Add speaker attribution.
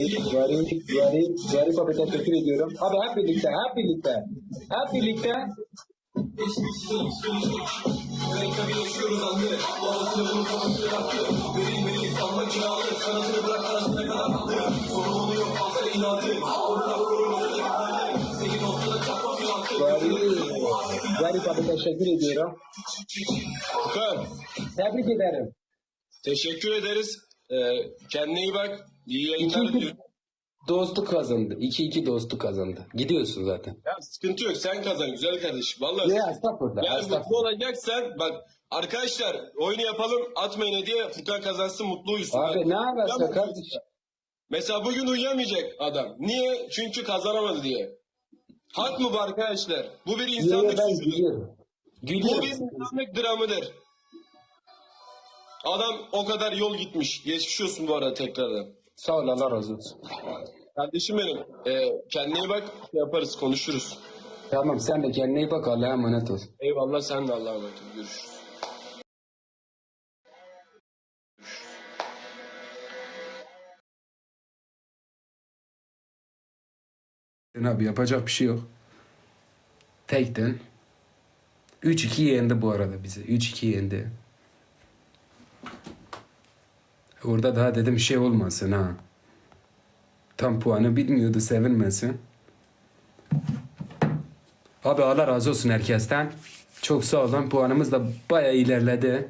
Speaker 1: Garip, garip, garip abi teşekkür ediyorum. Abi hep birlikte, hep birlikte, hep birlikte. Garip, garip abi teşekkür ediyorum.
Speaker 2: Furkan,
Speaker 1: Tebrik ederim.
Speaker 2: teşekkür ederiz. Ee, kendine iyi bak. İyi yayınlar diliyorum.
Speaker 1: Dostluk kazandı. 2-2 dostluk kazandı. Gidiyorsun zaten.
Speaker 2: Ya sıkıntı yok. Sen kazan güzel kardeşim. Vallahi.
Speaker 1: Ya estağfurullah.
Speaker 2: Yani mutlu olacaksan bak arkadaşlar oyunu yapalım atmayın hediye Furkan kazansın mutlu uyusun.
Speaker 1: Abi
Speaker 2: Bak,
Speaker 1: ne yaparsa kardeşim.
Speaker 2: Mesela bugün uyuyamayacak adam. Niye? Çünkü kazanamadı diye. Hak mı bu arkadaşlar? Bu bir insanlık
Speaker 1: ben
Speaker 2: suçudur. Bu bir insanlık dramıdır. Adam o kadar yol gitmiş. Geçmiş olsun bu arada tekrardan.
Speaker 1: Sağ ol Allah razı olsun.
Speaker 2: Kardeşim benim. E, kendine iyi bak. Şey yaparız konuşuruz.
Speaker 1: Tamam sen de kendine iyi bak Allah'a emanet ol.
Speaker 2: Eyvallah sen de Allah'a emanet ol. Görüşürüz.
Speaker 1: Abi yapacak bir şey yok. Tekten. 3-2 yendi bu arada bizi. 3-2 yendi. Orada daha dedim şey olmasın ha. Tam puanı bilmiyordu sevinmesin. Abi Allah razı olsun herkesten. Çok sağ olun. Puanımız da bayağı ilerledi.